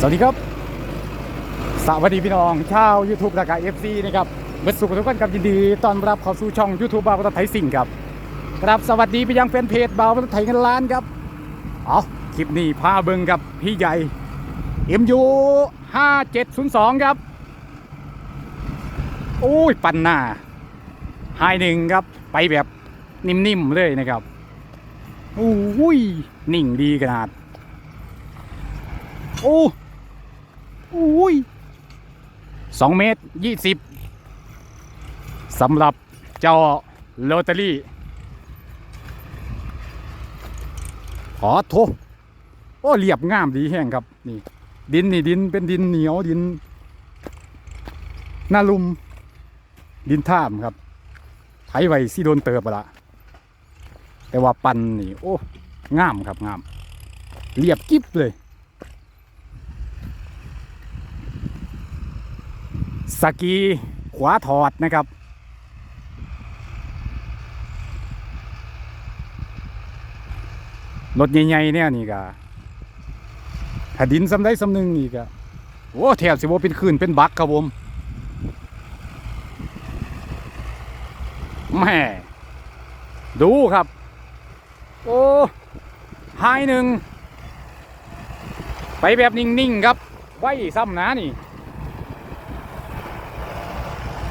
สวัสดีครับ สวัสดีพี่น้องชาว YouTube รากาเอฟซีนะครับเมื่อสุขทุกท่านครับยินดีต้อนรับเข้าสู่ช่อง YouTube บาวรถไทยสิ่งครับครับสวัสดีไปยังแฟนเพจบาวรถไทยเงินล้านครับเอาคลิปนี้พาเบิงกับพี่ใหญ่ MU 5702ครับโอ้ยปันหน้าไฮหนึ่งครับ ไปแบบนิ่มๆเลยนะครับโอ้ยนิ่งดีขนาด โอ้ อ้ยสองเมตรยี่สิบสำหรับเจ้าโรตารี่ขอโทษโอ้เรียบงามดีแห้งครับ นี่ ดินนี่ดินเป็นดินเหนียวดินหน้าลุม ดินท่ามครับไถไว้สิโดนเติบไปละแต่ว่าปันนี่ โอ้งามครับงาม เรียบกิ๊บเลย สกีขวาถอดนะครับ รถใหญ่ๆเนี่ยนี่ก็ถ้าดินสำได้สำหนึ่งนี่ก็โอ้แถบสิบ่เป็นคืนเป็นบักครับผมแม่ดูครับ โอ้ไฮหนึ่ง ไปแบบนิ่ง ๆ ครับ ไว้ซ้ำนะนี่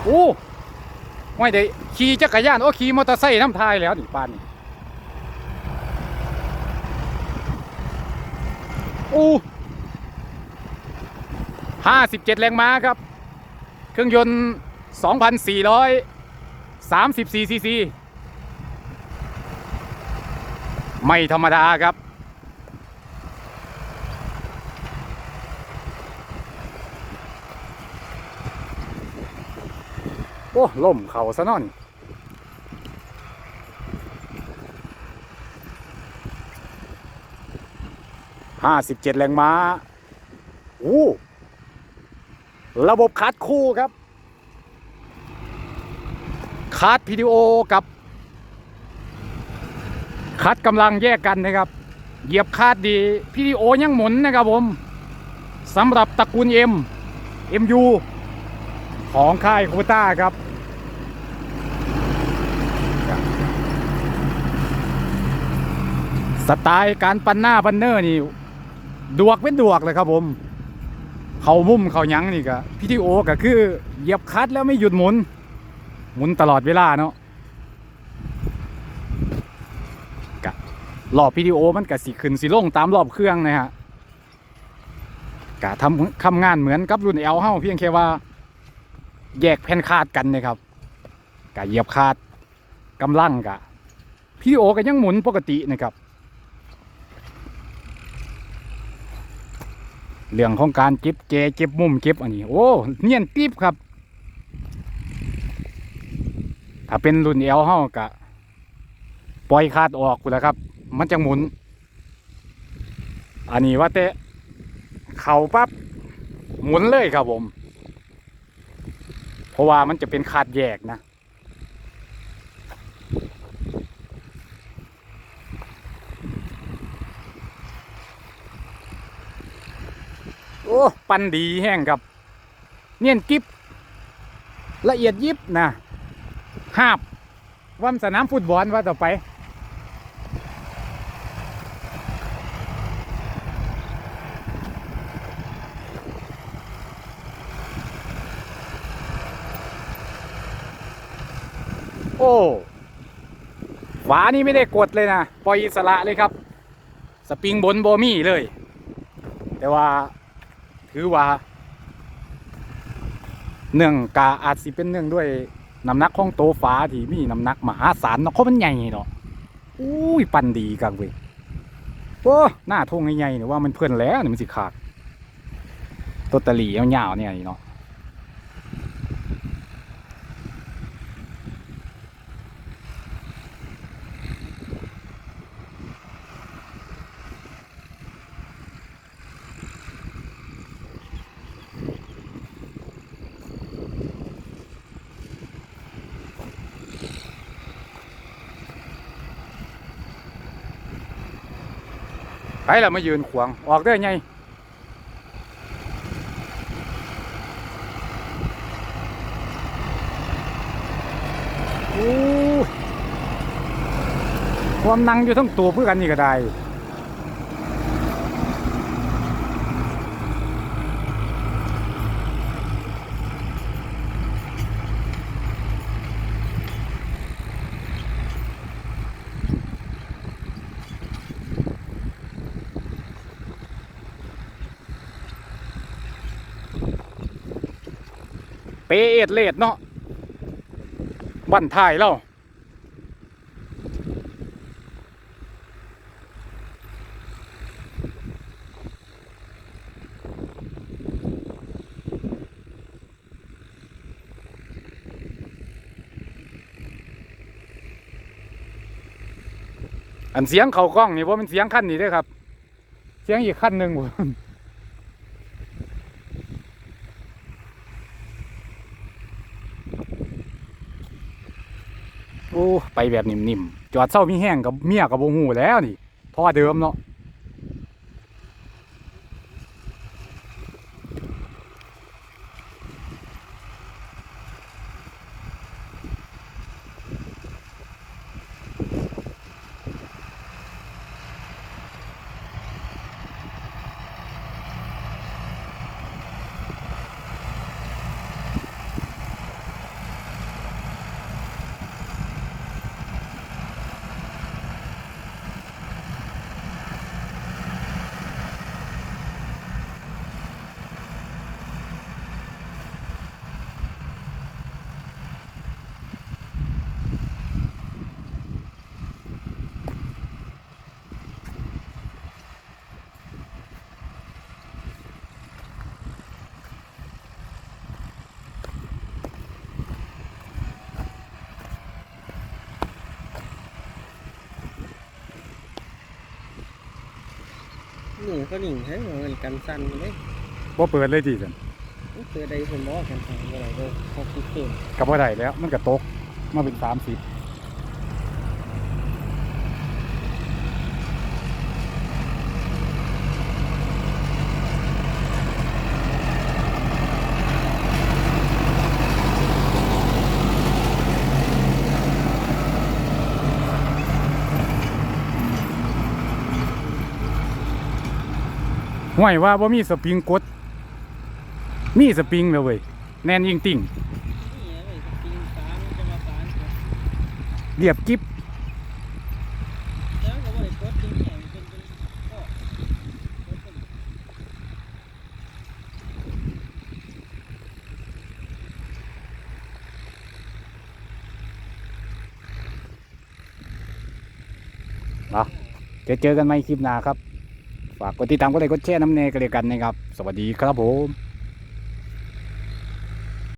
โอ้ไม่ได้ขี่จักรยานโอ้ขี่มอเตอร์ไซค์น้ำทายแล้วนี่ปานนี่โอ้ห้าสิบเจ็ดแรงม้าครับ เครื่องยนต์สองพันสี่ร้อยสามสิบสี่ซีซี ไม่ธรรมดาครับ อ้ล่มเขาซะนอนห้าสิบเจ็ดแรงม้าโอ้ระบบคัดคู่ครับคัดพีดีโอกับคัดกำลังแยกกันนะครับ เหยียบคาดดีพีดีโอยังหมุนนะครับผมสำหรับตระกูลเอ็มเอ็มยูของค่ายโคต้าครับ สไตล์การปันหน้าปันเนอร์นี่ ดวกเป็นดวกเลยครับผม เขามุมเขายั้งนี่ก็พี่ที่โอก็คือเหยียบคัดแล้วไม่หยุดหมุน หมุนตลอดเวลาเนาะกะรอบพี่ที่โอมันก็สิขึ้นสิลงตามรอบเครื่องนะฮะกะทำทำงานเหมือนกับรุ่นเอลเฮาเพียงแค่ว่า แยกแผ่นคาดกันนะครับกะเหยียบคาดกำลังกะพีทีโอก็ยังหมุนปกตินะครับ เรื่องของการเก็บแจเก็บมุมเก็บอันนี้ โอ้เนียนกริบครับ ถ้าเป็นรุ่นเอลเฮากะปล่อยคาดออกกูแล้วครับ มันจะหมุน อันนี้ว่าแต่เข่าปั๊บหมุนเลยครับผม เพราะว่ามันจะเป็นคาดแยกนะ อ้ปันดีแห้งครับ เนียนกิบละเอียดยิบนะหาบวันสนามฟุตบอลว่าต่อไป โอ้ฝานี่ไม่ได้กดเลยนะ ปล่อยอิสระเลยครับ สปริงบนโบมี่เลย แต่ว่า ถือว่า เนื่องกาอาจสิเป็นเนื่องด้วยน้ำหนักของโตฟ้าที่มีน้ำหนักมหาศาลเนาะเขามันใหญ่เนาะอุ้ยปันดีกังเว้ยโอ้หน้าทงใหญ่ๆเนี่ยว่ามันเพื่อนแล้วเนี่ยมันสิขาดตัวตะหลียาวๆเนี่ยนี่เนาะ ไปแล้วมายืนขวาง ออกได้ไงความนั่งอยู่ทั้งตัวเพื่อกันนี่ก็ได้ เปเอ็ดเลดเนาะวันถ่ายแล้วอันเสียงเขากล้องนี่ว่าเป็นเสียงขั้นนี้ด้อครับ เสียงอีกขั้นหนึ่งโอ้ ไปแบบนิ่มๆ จอดเศร้ามีแห้งกับเมียกับโบหูแล้วนี่ท่อเดิมเนาะ ก็หนึ่งให้เหมือนกันสั้นเลยบ่เปิดเลยทีสันเจอใดผมบอกกันสั้นอะไรก็เขาคิดเก่งกับว่าได้แล้ว มันก็ตกมาเป็นสามสิบ ห่วยว่าบ่มีสปริงกด มีสปริงเลยเว้ยแน่นยิงติ่งเรียบกิบแล้วก็ว่าไอ้กดจริงเนี่ยมันเป็นเป็นข้อจะเจอกันใหม่คลิปหน้าครับ ฝากกดติดตามกดไลค์กดแชร์น้ำเนยกันเลยกันนะครับ สวัสดีครับผม